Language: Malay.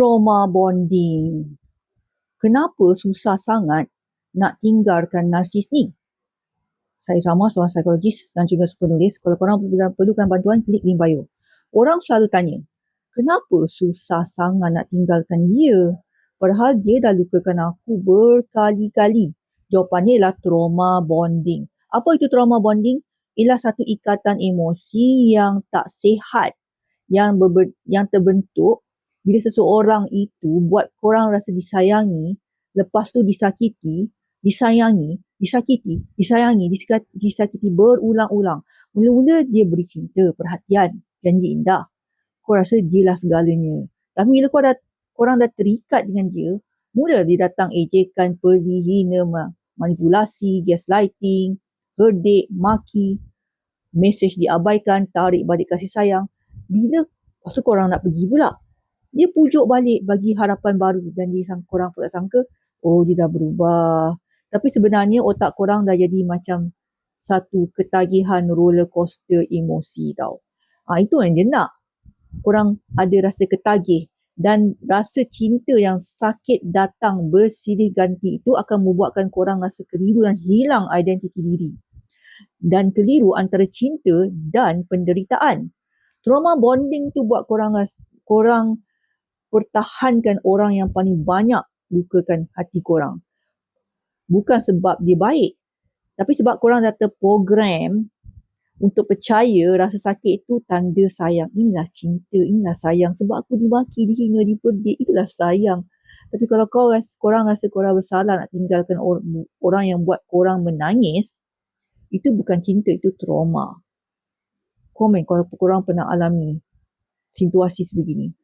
trauma bonding. Kenapa susah sangat nak tinggalkan narsis ni? Saya Rama, seorang psikologis dan juga penulis. Kalau korang perlukan bantuan, klik link bio. Orang selalu tanya, kenapa susah sangat nak tinggalkan dia? Padahal dia dah lukakan aku berkali-kali. Jawapannya ialah trauma bonding. Apa itu trauma bonding? Ialah satu ikatan emosi yang tak sihat yang berbe- yang terbentuk bila seseorang itu buat korang rasa disayangi, lepas tu disakiti, disayangi, disakiti, disayangi, disakiti berulang-ulang. Mula-mula dia beri cinta, perhatian, janji indah. Kau rasa dia lah segalanya. Tapi bila kau dah, korang dah terikat dengan dia, mula dia datang ejekan, pergi, hina, manipulasi, gaslighting, herdik, maki, mesej diabaikan, tarik balik kasih sayang. Bila lepas tu korang nak pergi pula, dia pujuk balik bagi harapan baru. Dan dia sang korang pula sangka oh dia dah berubah. Tapi sebenarnya otak korang dah jadi macam satu ketagihan roller coaster emosi tau. Ha, itu yang dia nak. Korang ada rasa ketagih dan rasa cinta yang sakit datang bersilih ganti itu akan membuatkan korang rasa keliru dan hilang identiti diri. Dan keliru antara cinta dan penderitaan. Trauma bonding tu buat korang korang pertahankan orang yang paling banyak lukakan hati korang. Bukan sebab dia baik. Tapi sebab korang dah terprogram untuk percaya rasa sakit itu tanda sayang. Inilah cinta, inilah sayang. Sebab aku dimaki, dihina, diperdik, itulah sayang. Tapi kalau kau rasa, korang rasa korang bersalah nak tinggalkan orang yang buat korang menangis, itu bukan cinta, itu trauma. Komen kalau korang pernah alami situasi sebegini.